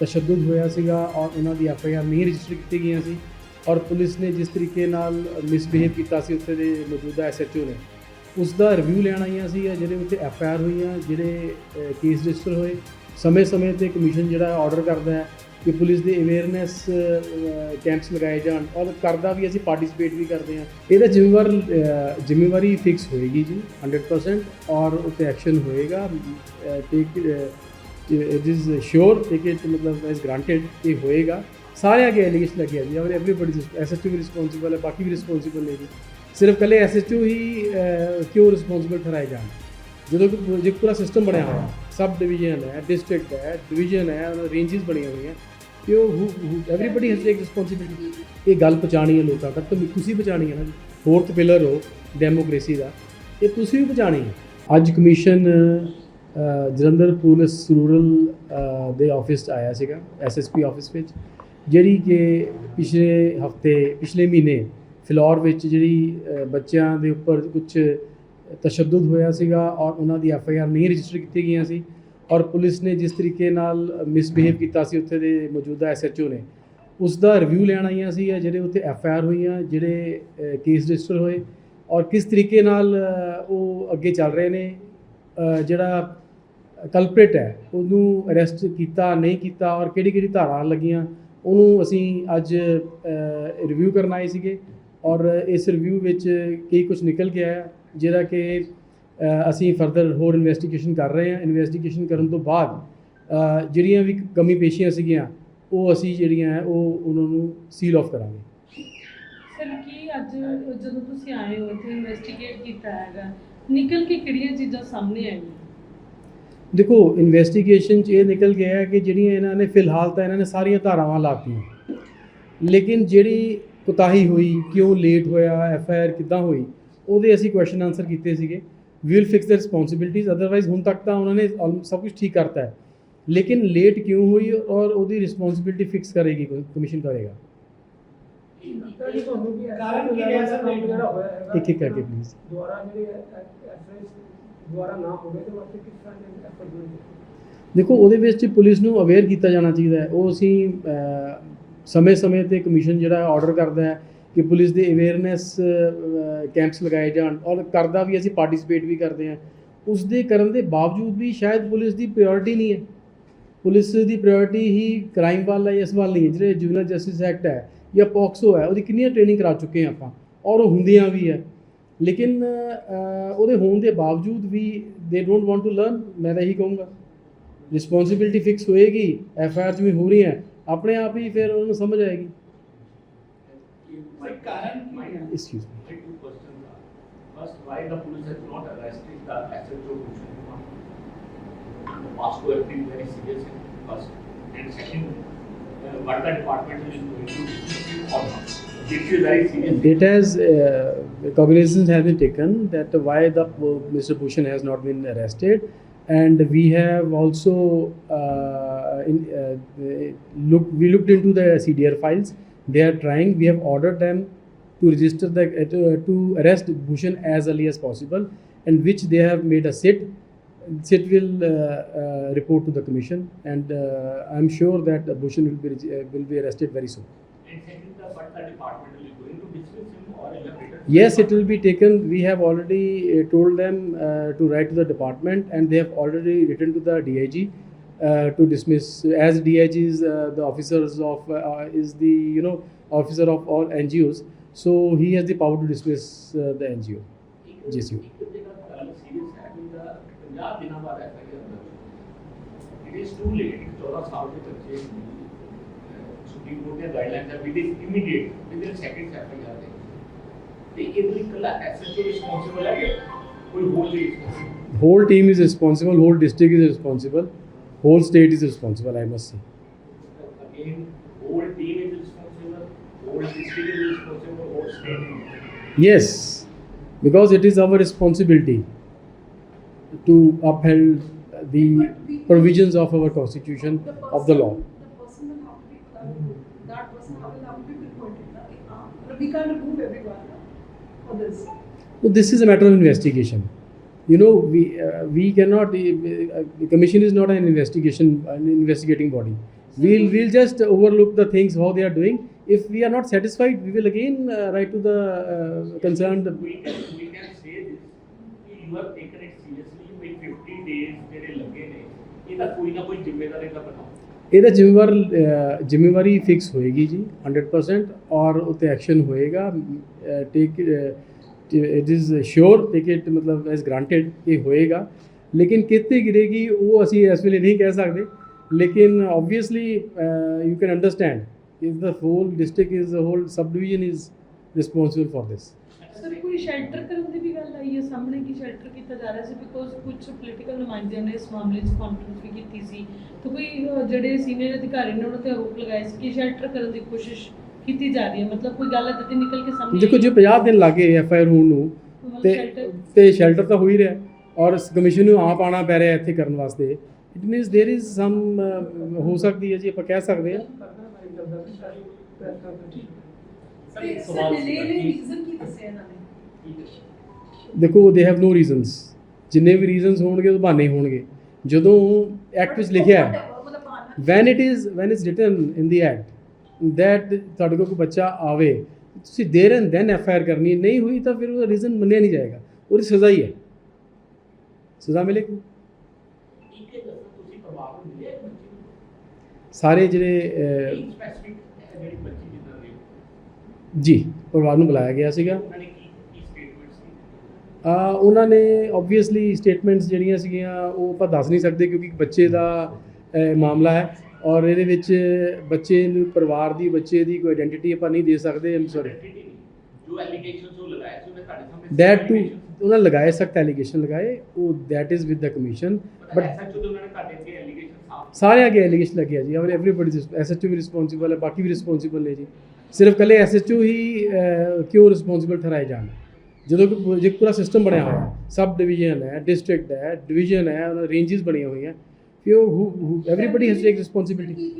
ਤਸ਼ੱਦਦ ਹੋਇਆ ਸੀਗਾ ਔਰ ਉਹਨਾਂ ਦੀ ਐਫ ਆਈ ਆਰ ਨਹੀਂ ਰਜਿਸਟਰ ਕੀਤੀ ਗਈਆਂ ਸੀ ਔਰ ਪੁਲਿਸ ਨੇ ਜਿਸ ਤਰੀਕੇ ਨਾਲ ਮਿਸਬਿਹੇਵ ਕੀਤਾ ਸੀ ਉੱਥੇ ਦੇ ਮੌਜੂਦਾ ਐਸਐਚਓ ਨੇ ਉਸ ਦਾ ਰਿਵਿਊ ਲੈਣ ਆਈਆਂ ਸੀ ਜਿਹੜੇ ਉੱਤੇ ਐਫ ਆਈ ਆਰ ਹੋਈਆਂ, ਜਿਹੜੇ ਕੇਸ ਰਜਿਸਟਰ ਹੋਏ, ਸਮੇਂ-ਸਮੇਂ ਤੇ ਕਮਿਸ਼ਨ ਜਿਹੜਾ ਆਰਡਰ ਕਰਦਾ ਹੈ ਕਿ ਪੁਲਿਸ ਦੇ ਅਵੇਅਰਨੈਸ ਕੈਂਪਸ ਲਗਾਏ ਜਾਣ ਔਰ ਕਰਦਾ ਵੀ ਅਸੀਂ ਪਾਰਟਿਸਿਪੇਟ ਵੀ ਕਰਦੇ ਹਾਂ। ਇਹਦਾ ਜ਼ਿੰਮੇਵਾਰ ਜ਼ਿੰਮੇਵਾਰੀ ਫਿਕਸ ਹੋਏਗੀ ਜੀ 100% ਔਰ ਉੱਤੇ ਐਕਸ਼ਨ ਹੋਏਗਾ take it is sure take it ਮਤਲਬ ਐਸ ਗ੍ਰਾਂਟਡ ਇਹ ਹੋਏਗਾ। ਸਾਰੇ ਅੱਗੇ ਐਲੀਗੇਸ਼ਨ ਲੱਗਿਆ ਜੀ, ਔਰ ਐਵਰੀਬਾਡੀ ਐਸਐਚਓ ਵੀ ਰਿਸਪੌਂਸਿਬਲ ਹੈ, ਬਾਕੀ ਵੀ ਰਿਸਪੌਂਸਿਬਲ ਨੇ ਜੀ। ਸਿਰਫ ਕੱਲੇ ਐਸਐਚਓ ਹੀ ਕਿਉਂ ਰਿਸਪੌਂਸਿਬਲ ਠਹਿਰਾਏ ਜਾਣ? ਜਦੋਂ ਕਿ ਜੇ ਪੂਰਾ ਸਿਸਟਮ ਬਣਿਆ ਹੋਇਆ, ਸਬ ਡਿਵੀਜ਼ਨ ਹੈ ਡਿਸਟ੍ਰਿਕਟ ਹੈ ਡਿਵੀਜ਼ਨ ਹੈ, ਉਹਨਾਂ ਰੇਂਜਸ ਬਣੀਆਂ ਹੋਈਆਂ। ਕਿ ਉਹ ਐਵਰੀਬਾਡੀ ਹੈਜ਼ ਟੇਕ ਰਿਸਪੌਂਸਿਬਿਲਿਟੀ ਇਹ ਗੱਲ ਪਹੁੰਚਾਣੀ ਹੈ ਲੋਕਾਂ ਤੱਕ, ਤਾਂ ਤੁਸੀਂ ਪਹੁੰਚਾਣੀ ਹੈ ਨਾ ਫੋਰਥ ਪਿਲਰ ਹੋ ਡੈਮੋਕ੍ਰੇਸੀ ਦਾ। ਇਹ ਤੁਸੀਂ ਵੀ ਪਹੁੰਚਾਣੀ ਹੈ। ਅੱਜ ਕਮਿਸ਼ਨ ਜਲੰਧਰ ਪੁਲਿਸ ਰੂਰਲ ਦੇ ਆਫਿਸ 'ਚ ਆਇਆ ਸੀਗਾ ਐਸਐਸਪੀ ਆਫਿਸ ਵਿੱਚ, ਜਿਹੜੀ ਕਿ ਪਿਛਲੇ ਹਫ਼ਤੇ, ਪਿਛਲੇ ਮਹੀਨੇ ਫਿਲੌਰ ਵਿੱਚ ਜਿਹੜੀ ਬੱਚਿਆਂ ਦੇ ਉੱਪਰ ਕੁਝ ਤਸ਼ੱਦਦ ਹੋਇਆ ਸੀਗਾ ਔਰ ਉਹਨਾਂ ਦੀ ਐਫ ਆਈ ਆਰ ਨਹੀਂ ਰਜਿਸਟਰ ਕੀਤੀ ਗਈਆਂ ਸੀ ਔਰ ਪੁਲਿਸ ਨੇ ਜਿਸ ਤਰੀਕੇ ਨਾਲ ਮਿਸਬਿਹੇਵ ਕੀਤਾ ਸੀ ਉੱਥੇ ਦੇ ਮੌਜੂਦਾ ਐਸਐਚਓ ਨੇ ਉਸ ਦਾ ਰਿਵਿਊ ਲੈਣ ਆਈਆਂ ਸੀ ਜਿਹੜੇ ਉੱਥੇ ਐਫ ਆਈ ਆਰ ਹੋਈਆਂ, ਜਿਹੜੇ ਕੇਸ ਰਜਿਸਟਰ ਹੋਏ ਔਰ ਕਿਸ ਤਰੀਕੇ ਨਾਲ ਉਹ ਅੱਗੇ ਚੱਲ ਰਹੇ ਨੇ ਜਿਹੜਾ ਕਲਪ੍ਰੇਟ ਹੈ, ਉਹਨੂੰ ਅਰੈਸਟ ਕੀਤਾ, ਨਹੀਂ ਕੀਤਾ ਔਰ ਕਿਹੜੀ ਕਿਹੜੀ ਧਾਰਾ ਲੱਗੀਆਂ, ਉਹਨੂੰ ਅਸੀਂ ਅੱਜ ਰਿਵਿਊ ਕਰਨ ਆਏ ਸੀਗੇ ਔਰ ਇਸ ਰਿਵਿਊ ਵਿੱਚ ਕਈ ਕੁਝ ਨਿਕਲ ਗਿਆ ਆਇਆ, ਜਿਹੜਾ ਕਿ ਅਸੀਂ ਫਰਦਰ ਹੋਰ ਇਨਵੈਸਟੀਗੇਸ਼ਨ ਕਰ ਰਹੇ ਹਾਂ। ਇਨਵੈਸਟੀਗੇਸ਼ਨ ਕਰਨ ਤੋਂ ਬਾਅਦ ਜਿਹੜੀਆਂ ਵੀ ਕਮੀ ਪੇਸ਼ੀਆਂ ਸੀਗੀਆਂ, ਉਹ ਅਸੀਂ ਜਿਹੜੀਆਂ ਹੈ ਉਹ ਉਹਨਾਂ ਨੂੰ ਸੀਲ ਆਫ ਕਰਾਂਗੇ। ਸਰ ਕੀ ਅੱਜ ਜਦੋਂ ਤੁਸੀਂ ਆਏ ਹੋ ਤੇ ਇਨਵੈਸਟੀਗੇਟ ਕੀਤਾ ਹੈਗਾ ਨਿਕਲ ਕੇ ਕਿਹੜੀਆਂ ਚੀਜ਼ਾਂ ਸਾਹਮਣੇ ਆਈਆਂ? ਦੇਖੋ ਇਨਵੈਸਟੀਗੇਸ਼ਨ 'ਚ ਇਹ ਨਿਕਲ ਗਿਆ ਹੈ ਕਿ ਜਿਹੜੀਆਂ ਇਹਨਾਂ ਨੇ ਫਿਲਹਾਲ ਤਾਂ ਇਹਨਾਂ ਨੇ ਸਾਰੀਆਂ ਧਾਰਾਵਾਂ ਲਾਤੀਆਂ ਲੇਕਿਨ ਜਿਹੜੀ ਕੁਤਾਹੀ ਹੋਈ, ਕਿਉਂ ਲੇਟ ਹੋਇਆ ਐਫ ਆਈ ਆਰ ਕਿੱਦਾਂ ਹੋਈ, ਉਹਦੇ ਅਸੀਂ ਕੁਐਸਚਨ ਆਨਸਰ ਕੀਤੇ ਸੀਗੇ। We will fix the responsibilities otherwise ਹੁਣ ਤੱਕ ਤਾਂ ਉਹਨਾਂ ਨੇ ਸਭ ਕੁਝ ਠੀਕ ਕਰਤਾ ਹੈ। ਲੇਕਿਨ ਲੇਟ ਕਿਉਂ ਹੋਈ ਔਰ ਉਹਦੀ ਰਿਸਪੌਂਸਿਬਿਲਟੀ ਫਿਕਸ ਕਰੇਗੀ, ਕਮਿਸ਼ਨ ਕਰੇਗਾ? ਕਾਰਨ ਕੀ ਰਿਹਾ ਸਰ? ਜਿਹੜਾ ਹੋਇਆ ਹੈਗਾ ਇੱਕ ਇੱਕ ਕਰਕੇ ਪਲੀਜ਼ ਦੁਆਰਾ ਜਿਹੜੇ ਐਫਐਸ ਦੁਆਰਾ ਨਾ ਹੋਵੇ ਤੇ ਵਾਸਤੇ ਕਿਸ ਤਰ੍ਹਾਂ ਦੇ ਐਫਰਟ ਹੋਣਗੇ ਦੇਖੋ ਉਹਦੇ ਵਿੱਚ ਪੁਲਿਸ ਨੂੰ ਅਵੇਅਰ ਕੀਤਾ ਜਾਣਾ ਚਾਹੀਦਾ ਹੈ। ਉਹ ਅਸੀਂ ਸਮੇਂ-ਸਮੇਂ ਤੇ ਕਮਿਸ਼ਨ ਜਿਹੜਾ ਆਰਡਰ ਕਰਦਾ ਹੈ ਕਿ ਪੁਲਿਸ ਦੇ ਅਵੇਅਰਨੈਸ ਕੈਂਪਸ ਲਗਾਏ ਜਾਣ ਔਰ ਕਰਦਾ ਵੀ ਅਸੀਂ ਪਾਰਟਿਸਿਪੇਟ ਵੀ ਕਰਦੇ ਹਾਂ। ਉਸ ਦੇ ਕਰਨ ਦੇ ਬਾਵਜੂਦ ਵੀ ਸ਼ਾਇਦ ਪੁਲਿਸ ਦੀ ਪ੍ਰਾਇੋਰਟੀ ਨਹੀਂ ਹੈ। ਪੁਲਿਸ ਦੀ ਪ੍ਰਾਇੋਰਟੀ ਹੀ ਕ੍ਰਾਈਮ ਵੱਲ ਹੈ ਇਸ ਵੱਲ ਨਹੀਂ ਹੈ। ਜਿਹੜੇ ਜੁਵਨਲ ਜਸਟਿਸ ਐਕਟ ਹੈ ਜਾਂ ਪੋਕਸੋ ਹੈ ਉਹਦੀ ਕਿੰਨੀਆਂ ਟ੍ਰੇਨਿੰਗ ਕਰਾ ਚੁੱਕੇ ਹਾਂ ਆਪਾਂ ਔਰ ਉਹ ਹੁੰਦੀਆਂ ਵੀ ਹੈ ਲੇਕਿਨ ਉਹਦੇ ਹੋਣ ਦੇ ਬਾਵਜੂਦ ਵੀ they don't want to learn ਮੈਂ ਤਾਂ ਇਹੀ ਕਹੂੰਗਾ ਰਿਸਪੌਂਸਿਬਿਲਟੀ ਫਿਕਸ ਹੋਏਗੀ ਐਫ ਆਰ 'ਚ ਵੀ ਹੋ ਰਹੀ ਹੈ ਆਪਣੇ ਆਪ ਹੀ ਫਿਰ ਉਹਨਾਂ ਸਮਝ ਆਏਗੀ Sir, current mind, Excuse me. two questions are, first, why the police has not arrested the SHO Bhushan Kumar? The past two have been very serious in first, and second, the department is going to do or not. It has uh, cognizance has been taken that why the uh, Mr. Bhushan has not been arrested, and we have also uh, in, uh, looked we looked into the CDR files. They are trying. We have ordered them to register the uh, to arrest Bhushan as early as possible, and which they have made a sit. Sit will uh, uh, report to the commission, and uh, I'm sure that Bhushan will be uh, will be arrested very soon. And the, what the department is going to dismiss him or. Yes, it will be taken. We have already uh, told them uh, to write to the department, and they have already written to the DIG uh, to dismiss. As DIG is uh, the officers of uh, is the you know officer of all NGOs, so he has the power to dismiss uh, the NGO. GSU. 50 ਦਿਨਾਂ ਬਾਅਦ F I R it is too late 14 ਸਾਲ ਦੇ ਬੱਚੇ supreme court ਦੀਆਂ guidelines ਹੈ with immediate within seconds F I R ਦੇ ਤੇ ਇਹ ਵੀ ਇਕੱਲਾ ਐਸਐਚਓ ਰਿਸਪੌਂਸਿਬਲ ਹੈ ਕੋਈ ਹੋਰ team is responsible. Whole district is responsible. Whole state is responsible. I must say. again whole team is responsible whole district is responsible whole state is responsible. Yes, because it is our responsibility to uphold the provisions of our constitution of the law. The person will have to be, uh, that person will have to be pinpointed. na? We can't remove everyone for this. So this is a matter of investigation. You know, we uh, we cannot. Uh, the commission is not an investigation an investigating body. we'll we'll just overlook the things how they are doing if we are not satisfied we will again uh, write to the uh, concerned we can we can say this you have taken it seriously ਵੀ 50 ਜਿਹੜੇ ਲੱਗੇ ਨੇ ਇਹਦਾ ਕੋਈ ਨਾ ਕੋਈ ਜ਼ਿੰਮੇਵਾਰੀ ਤਾਂ ਬਣਾਓ। ਇਹਦਾ ਜ਼ਿੰਮੇਵਾਰ ਜ਼ਿੰਮੇਵਾਰੀ ਫਿਕਸ ਹੋਏਗੀ ਜੀ 100% ਔਰ ਉਤੇ ਐਕਸ਼ਨ ਹੋਏਗਾ। Take it is sure take it ਮਤਲਬ ਐਸ ਗ੍ਰਾਂਟਡ ਇਹ ਹੋਏਗਾ। ਲੇਕਿਨ ਕਿਤੇ ਗਿਰੇਗੀ, ਉਹ ਅਸੀਂ ਇਸ ਵੇਲੇ ਨਹੀਂ ਕਹਿ ਸਕਦੇ। ਲੇਕਿਨ obviously you can understand is the whole district is the whole sub division is responsible for this sir ਕੋਈ ਸ਼ੈਲਟਰ ਕਰਨ ਦੀ ਵੀ ਗੱਲ ਆਈ ਹੈ ਸਾਹਮਣੇ ਕਿ ਸ਼ੈਲਟਰ ਕੀਤਾ ਜਾ ਰਿਹਾ ਸੀ ਬਿਕੋਜ਼ ਕੁਝ ਪੋਲੀਟੀਕਲ ਨੁਮਾਇੰਦਿਆਂ ਨੇ ਇਸ ਮਾਮਲੇ 'ਚ ਕਾਨਫਰੰਸ ਵੀ ਕੀਤੀ ਸੀ ਤਾਂ ਕੋਈ ਅਹ, ਜਿਹੜੇ ਸੀਨੀਅਰ ਅਧਿਕਾਰੀ ਨੇ ਉਹਨਾਂ ਤੇ ਆਰੋਪ ਲਗਾਏ ਸੀ ਕਿ ਸ਼ੈਲਟਰ ਕਰਨ ਦੀ ਕੋਸ਼ਿਸ਼ ਕੀਤੀ ਜਾ ਰਹੀ ਹੈ ਮਤਲਬ ਕੋਈ ਗੱਲ ਇੱਦਾਂ ਦੀ ਨਿਕਲ ਕੇ ਸਾਹਮਣੇ ਦੇਖੋ ਜੇ 50 ਦਿਨ ਲੱਗੇ ਐਫ ਆਈ ਆਰ ਹੋਣ ਨੂੰ ਮਤਲਬ ਤੇ shelter- ਤੇ ਸ਼ੈਲਟਰ ਤਾਂ ਹੋ ਹੀ ਰਿਹਾ ਔਰ ਕਮਿਸ਼ਨ ਨੂੰ ਆਪ ਆਣਾ ਪੈ ਰਿਹਾ ਇੱਥੇ ਕਰਨ ਵਾਸਤੇ it means there is some ਹੋ ਸਕਦੀ ਹੈ ਜੀ ਆਪਾਂ ਕਹਿ ਸਕਦੇ ਹਾਂ ਦੇਖੋ ਦੇ ਹੈਵ ਨੋ ਰੀਜ਼ਨਸ ਜਿੰਨੇ ਵੀ ਰੀਜ਼ਨਸ ਹੋਣਗੇ ਉਹ ਬਹਾਨੇ ਹੋਣਗੇ। ਜਦੋਂ ਐਕਟ ਵਿੱਚ ਲਿਖਿਆ ਹੈ when it is when is written in the act that ਤੁਹਾਡੇ ਕੋਲ ਕੋਈ ਬੱਚਾ ਆਵੇ ਤੁਸੀਂ there and then F I R ਕਰਨੀ। ਨਹੀਂ ਹੋਈ ਤਾਂ ਫਿਰ ਉਹਦਾ ਰੀਜ਼ਨ ਮੰਨਿਆ ਨਹੀਂ ਜਾਏਗਾ। ਉਹਦੀ ਸਜ਼ਾ ਹੀ ਹੈ। ਸਜ਼ਾ ਮਿਲੇਗੀ ਸਾਰੇ ਜਿਹੜੇ ਅਹ, ਕੀ ਸਪੈਸਿਫਿਕ ਜਿਹੜੀ ਬੱਚੀ ਜਿੱਦਾਂ ਦੀ ਜੀ ਪਰਿਵਾਰ ਨੂੰ ਬੁਲਾਇਆ ਗਿਆ ਸੀਗਾ। ਆ ਉਹਨਾਂ ਨੇ ਆਬਵੀਅਸਲੀ ਸਟੇਟਮੈਂਟਸ ਜਿਹੜੀਆਂ ਸੀਗੀਆਂ ਉਹ ਆਪਾਂ ਦੱਸ ਨਹੀਂ ਸਕਦੇ ਕਿਉਂਕਿ ਬੱਚੇ ਦਾ ਮਾਮਲਾ ਹੈ ਔਰ ਇਹਦੇ ਵਿੱਚ ਬੱਚੇ ਨੂੰ ਪਰਿਵਾਰ ਦੀ ਬੱਚੇ ਦੀ ਕੋਈ ਆਇਡੈਂਟੀਟੀ ਆਪਾਂ ਨਹੀਂ ਦੇ ਸਕਦੇ ਆਮ ਸੌਰੀ। ਜੋ ਐਲੀਗੇਸ਼ਨਸ ਉਹ ਲਗਾਏ ਸੀ ਉਹਨੇ ਤੁਹਾਡੇ ਸਾਹਮਣੇ ਦੈਟ ਟੂ ਉਹਨਾਂ ਲਗਾਏ ਸਖਤ ਐਲੀਗੇਸ਼ਨ ਲਗਾਏ ਉਹ that is with the commission but SHO ਦੇ ਉਹਨਾਂ ਨੇ ਤੁਹਾਡੇ ਸਾਫ਼ ਸਾਰੇ ਅੱਗੇ ਐਲੀਗੇਸ਼ਨ ਲੱਗਿਆ ਜੀ। ਔਰ ਐਵਰੀਬਾਡੀ ਐਸਐਚਓ ਵੀ ਰਿਸਪੌਂਸਿਬਲ ਹੈ, ਬਾਕੀ ਵੀ ਰਿਸਪੌਂਸਿਬਲ ਨੇ ਜੀ। ਸਿਰਫ ਕੱਲੇ ਐਸਐਚਓ ਹੀ ਕਿਉਂ ਰਿਸਪੌਂਸਿਬਲ ਠਹਿਰਾਏ ਜਾਣ? ਜਦੋਂ ਕਿ ਜੇ ਪੂਰਾ ਸਿਸਟਮ ਬਣਿਆ ਹੋਇਆ ਸਬ ਡਿਵੀਜ਼ਨ ਹੈ ਡਿਸਟ੍ਰਿਕਟ ਹੈ ਡਿਵੀਜ਼ਨ ਹੈ, ਉਹਨਾਂ ਰੇਂਜਸ ਬਣੀਆਂ ਹੋਈਆਂ। ਫਿਰ ਉਹ everybody has to take responsibility